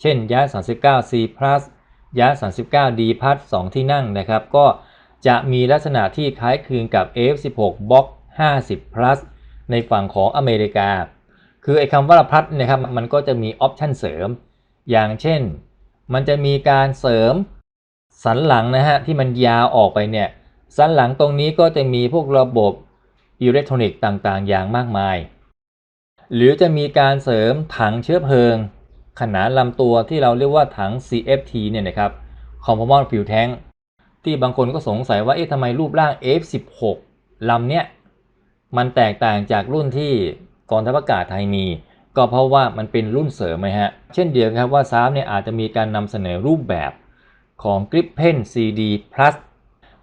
เช่นยา 39C Plus ยา 39D Plus 2ที่นั่งนะครับ ก็จะมีลักษณะที่คล้ายคลึงกับ F16 Box 50 Plus ในฝั่งของอเมริกา คือไอ้คำว่าพลัสนะครับมันก็จะมีออปชันเสริม อย่างเช่น มันจะมีการเสริมสันหลังนะฮะที่มันยาวออกไปเนี่ย สันหลังตรงนี้ก็จะมีพวกระบบอิเล็กทรอนิกส์ต่างๆ อย่างมากมาย หรือจะมีการเสริมถังเชื้อเพลิง ขนาดลำตัวที่เราเรียกว่าถัง CFT เนี่ยนะครับ Common Fuel Tank ที่บางคนก็สงสัยว่าเอ๊ะทำไมรูปร่าง F16 ลำเนี้ยมันแตกต่างจากรุ่นที่กองทัพอากาศไทยมี ก็เพราะว่ามันเป็นรุ่นเสริมไหมฮะ เช่นเดียวกันครับว่าซาฟเนี่ยอาจจะมีการนำเสนอรูปแบบของ Gripen CD Plus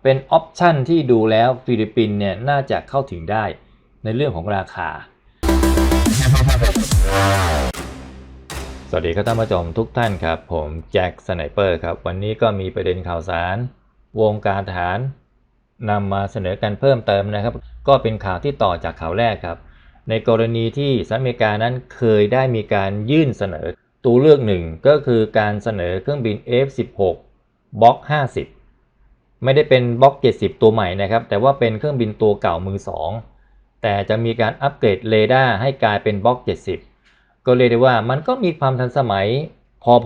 เป็นออปชันที่ดูแล้วฟิลิปปินส์เนี่ยน่าจะเข้าถึงได้ในเรื่องของราคา สวัสดีครับท่านผู้ชมทุกท่านครับ ผมแจ็คสไนเปอร์ครับ วันนี้ก็มีประเด็นข่าวสาร วงการทหารนำมาเสนอกันเพิ่มเติมนะครับ ก็เป็นข่าวที่ต่อจากข่าวแรกครับ ในกรณีที่สหรัฐอเมริกานั้นเคยได้มีการยื่นเสนอตัวเลือกหนึ่งก็คือการเสนอเครื่องบิน F16 บล็อก 50 ไม่ได้เป็นบล็อก 70 ตัวใหม่นะครับ แต่ว่าเป็นเครื่องบินตัวเก่ามือ 2 แต่จะมีการอัปเกรดเรดาร์ให้กลายเป็นบล็อก 70 ก็เรียกได้ว่ามันก็มีความทันสมัย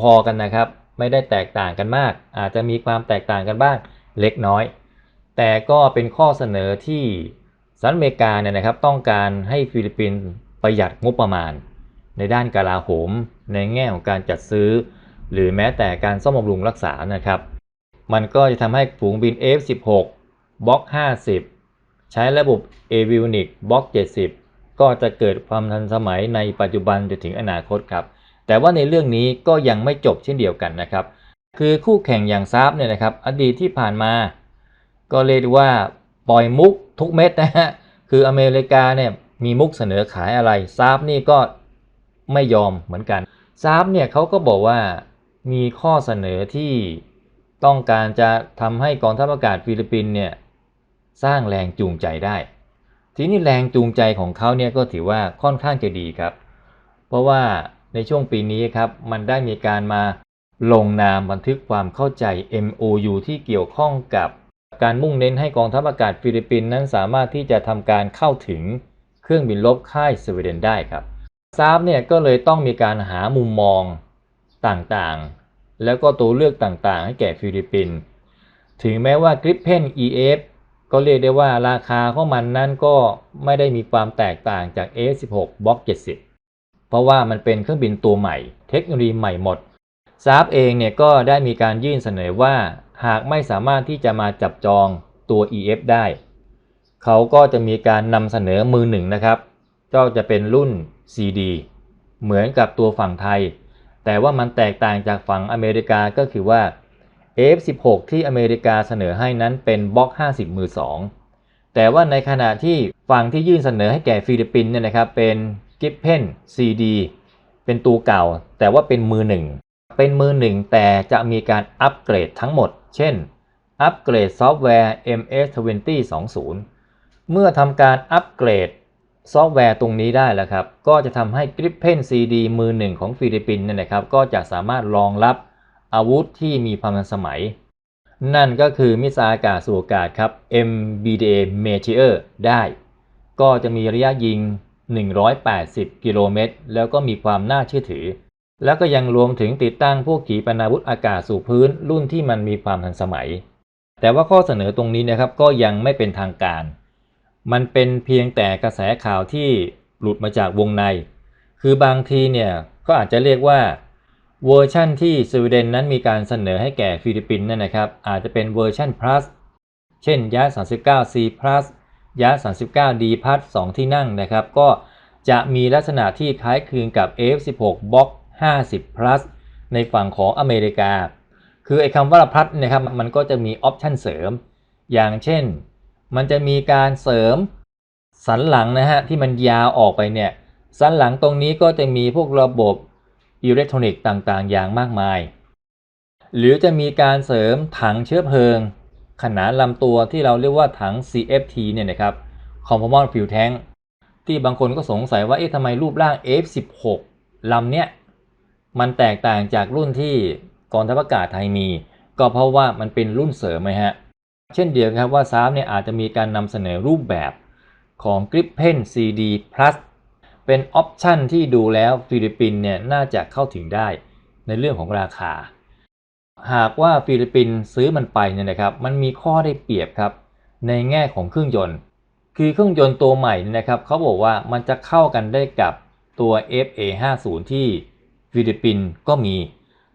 พอๆกันนะครับ ไม่ได้แตกต่างกันมาก อาจจะมีความแตกต่างกันบ้างเล็กน้อย แต่ก็เป็นข้อเสนอที่สหรัฐอเมริกาเนี่ยนะครับต้องการให้ฟิลิปปินส์ประหยัดงบประมาณ ในด้านกลาโหม ในแง่ของการจัดซื้อ หรือแม้แต่การซ่อมบำรุงรักษานะครับ มันก็จะทำให้ฝูงบิน F16 บล็อก 50 ใช้ระบบ Avionics บล็อก 70 ก็จะเกิดความทันสมัยในปัจจุบันจนถึงอนาคตครับ แต่ว่าในเรื่องนี้ก็ยังไม่จบเช่นเดียวกันนะครับ คือคู่แข่งอย่างซาบเนี่ยนะครับ อดีตที่ผ่านมา ก็เรียกว่าปล่อยมุกทุกเม็ดนะฮะ คืออเมริกาเนี่ยมีมุกเสนอขายอะไรซาบนี่ก็ไม่ยอมเหมือนกันซาบเนี่ยเขาก็บอกว่ามีข้อเสนอที่ต้องการจะทำให้กองทัพอากาศฟิลิปปินเนี่ยสร้างแรงจูงใจได้ ทีนี้แรงจูงใจของเขาเนี่ยก็ถือว่าค่อนข้างจะดีครับ เพราะว่าในช่วงปีนี้ครับมันได้มีการมาลงนามบันทึกความเข้าใจ MOU ที่เกี่ยวข้องกับการมุ่งเน้นให้กองทัพอากาศฟิลิปปินส์นั้นสามารถที่จะทำการเข้าถึงเครื่องบินรบค่ายสวีเดนได้ครับซาบเนี่ยก็เลยต้องมีการหามุมมองต่างๆ แล้วก็ตัวเลือกต่างๆ ให้แก่ฟิลิปปินส์ถึงแม้ว่า Gripen EF ก็เรียกได้ว่าราคาของมันนั้นก็ไม่ได้มีความแตกต่างจาก F16 Block 70 เพราะว่ามันเป็นเครื่องบินตัวใหม่ เทคโนโลยีใหม่หมดซาบเองเนี่ยก็ได้มีการยื่นเสนอว่าหากไม่สามารถที่จะมาจับจองตัว EF ได้ เขาก็จะมีการนำเสนอมือหนึ่งนะครับก็จะเป็นรุ่น CD เหมือนกับตัวฝั่งไทย แต่ว่ามันแตกต่างจากฝั่งอเมริกาก็คือว่า F16 ที่อเมริกาเสนอให้นั้นเป็นบล็อก 50 มือ 2 แต่ว่าในขณะที่ฝั่งที่ยื่นเสนอให้แก่ฟิลิปปินส์เนี่ยนะครับเป็น Gippen CD เป็นตัวเก่า แต่ว่าเป็นมือหนึ่งเป็นมือหนึ่งแต่จะมีการอัปเกรดทั้งหมด เช่น อัปเกรดซอฟต์แวร์ MS-2020 เมื่อทำการอัปเกรดซอฟต์แวร์ตรงนี้ได้แล้วครับ ก็จะทำให้ Gripen CD มือหนึ่งของฟิลิปปินส์เนี่ยนะครับ ก็จะสามารถรองรับ อาวุธที่มีความทันสมัย นั่นก็คือมิสไซล์อากาศสู่อากาศครับ MBDA Meteor ได้ ก็จะมีระยะยิง 180 กิโลเมตร แล้วก็มีความน่าเชื่อถือ แล้วก็ยังรวมถึงติดตั้งพวกขีปนาวุธอากาศสู่พื้น รุ่นที่มันมีความทันสมัย แต่ว่าข้อเสนอตรงนี้นะครับก็ยังไม่เป็นทางการ มันเป็นเพียงแต่กระแสข่าวที่หลุดมาจากวงใน คือบางทีเนี่ยก็อาจจะเรียกว่า เวอร์ชั่นที่สวีเดนนั้นมีการเสนอให้แก่ฟิลิปปินส์นั่นนะครับ อาจจะเป็นเวอร์ชัน plus เช่นยา 39C plus ยา 39D plus 2ที่นั่งนะครับ ก็จะมีลักษณะที่คล้ายคลึงกับ F16 Box 50 plus ในฝั่งของอเมริกา คือไอ้คำว่า plus นะครับมันก็จะมีออปชันเสริม อย่างเช่น มันจะมีการเสริมสันหลังนะฮะที่มันยาวออกไปเนี่ยสันหลังตรงนี้ก็จะมีพวกระบบ อิเล็กทรอนิกส์ต่างๆ อย่างมากมาย หรือจะมีการเสริมถังเชื้อเพลิง ขนาดลำตัวที่เราเรียกว่าถัง CFT เนี่ยนะครับ Common Fuel Tank ที่บางคนก็สงสัยว่าเอ๊ะทำไมรูปร่าง F16 ลำเนี้ยมันแตกต่างจากรุ่นที่กองทัพอากาศไทยมี ก็เพราะว่ามันเป็นรุ่นเสริมไหมฮะ เช่นเดียวกันครับว่าซาฟเนี่ยอาจจะมีการนำเสนอรูปแบบของ Gripen CD Plus เป็นออปชันที่ดูแล้วฟิลิปปินส์เนี่ยน่าจะเข้าถึงได้ในเรื่องของราคา หากว่าฟิลิปปินส์ซื้อมันไปเนี่ยนะครับมันมีข้อได้เปรียบครับในแง่ของเครื่องยนต์ คือเครื่องยนต์ตัวใหม่เนี่ยนะครับเขาบอกว่ามันจะเข้ากันได้กับตัว FA50 ที่ฟิลิปปินส์ก็มี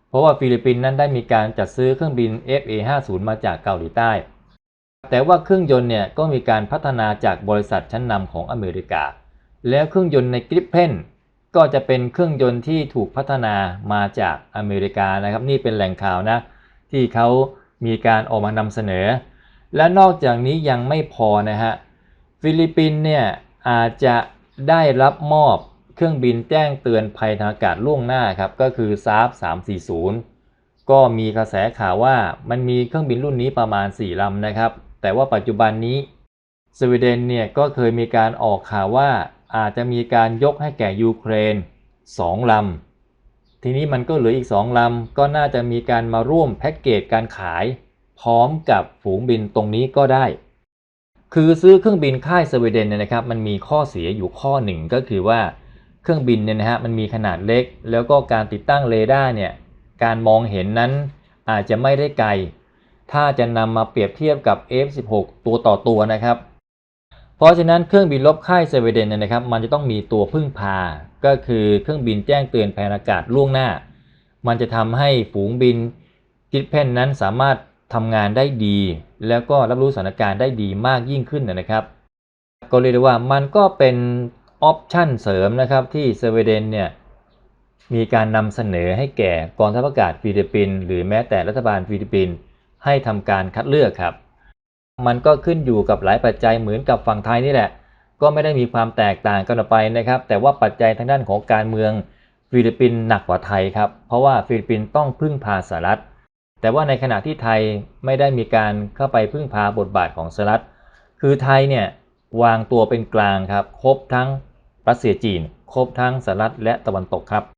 เพราะว่าฟิลิปปินส์นั้นได้มีการจัดซื้อเครื่องบิน FA50 มาจากเกาหลีใต้ แต่ว่าเครื่องยนต์เนี่ยก็มีการพัฒนาจากบริษัทชั้นนำของอเมริกา แล้วเครื่องยนต์ในกริปเพนก็จะเป็นเครื่องยนต์ที่ถูกพัฒนามาจากอเมริกานะครับ นี่เป็นแหล่งข่าวนะ ที่เขามีการออกมานำเสนอ และนอกจากนี้ยังไม่พอนะฮะ ฟิลิปปินส์เนี่ยอาจจะได้รับมอบเครื่องบินแจ้งเตือนภัยทางอากาศล่วงหน้าครับ ก็คือ SAF 340 ก็มีกระแสข่าวว่ามันมีเครื่องบินรุ่นนี้ประมาณ 4ลำนะครับ แต่ว่าปัจจุบันนี้สวีเดนเนี่ยก็เคยมีการออกข่าวว่า อาจจะมีการยกให้แก่ยูเครน2ลำ ทีนี้มันก็เหลืออีก2ลำ ก็น่าจะมีการมาร่วมแพ็กเกจการขาย พร้อมกับฝูงบินตรงนี้ก็ได้ คือซื้อเครื่องบินค่ายสวีเดนเนี่ยนะครับ มันมีข้อเสียอยู่ข้อหนึ่งก็คือว่าเครื่องบินเนี่ยนะฮะมันมีขนาดเล็ก แล้วก็การติดตั้งเรดาร์เนี่ยการมองเห็นนั้นอาจจะไม่ได้ไกล ถ้าจะนำมาเปรียบเทียบกับ F16 ตัวต่อตัวนะครับ เพราะฉะนั้นเครื่องบินลบค่ายสวีเดนเนี่ยนะครับ มันจะต้องมีตัวพึ่งพา ก็คือเครื่องบินแจ้งเตือนภัยอากาศล่วงหน้า มันจะทำให้ฝูงบินกิดเพนนั้นสามารถทำงานได้ดี แล้วก็รับรู้สถานการณ์ได้ดีมากยิ่งขึ้นนะครับ ก็เรียกได้ว่ามันก็เป็นออปชั่นเสริมนะครับที่สวีเดนเนี่ยมีการนำเสนอให้แก่กองทัพอากาศฟิลิปปินส์หรือแม้แต่รัฐบาลฟิลิปปินส์ให้ทำการคัดเลือกครับ มันก็ขึ้นอยู่กับหลายปัจจัยเหมือนกับฝั่งไทยนี่แหละ ก็ไม่ได้มีความแตกต่างกันออกไปนะครับ แต่ว่าปัจจัยทางด้านของการเมืองฟิลิปปินส์หนักกว่าไทยครับ เพราะว่าฟิลิปปินส์ต้องพึ่งพาสหรัฐ แต่ว่าในขณะที่ไทยไม่ได้มีการเข้าไปพึ่งพาบทบาทของสหรัฐ คือไทยเนี่ยวางตัวเป็นกลางครับ ครบทั้งรัสเซียจีน ครบทั้งสหรัฐและตะวันตกครับ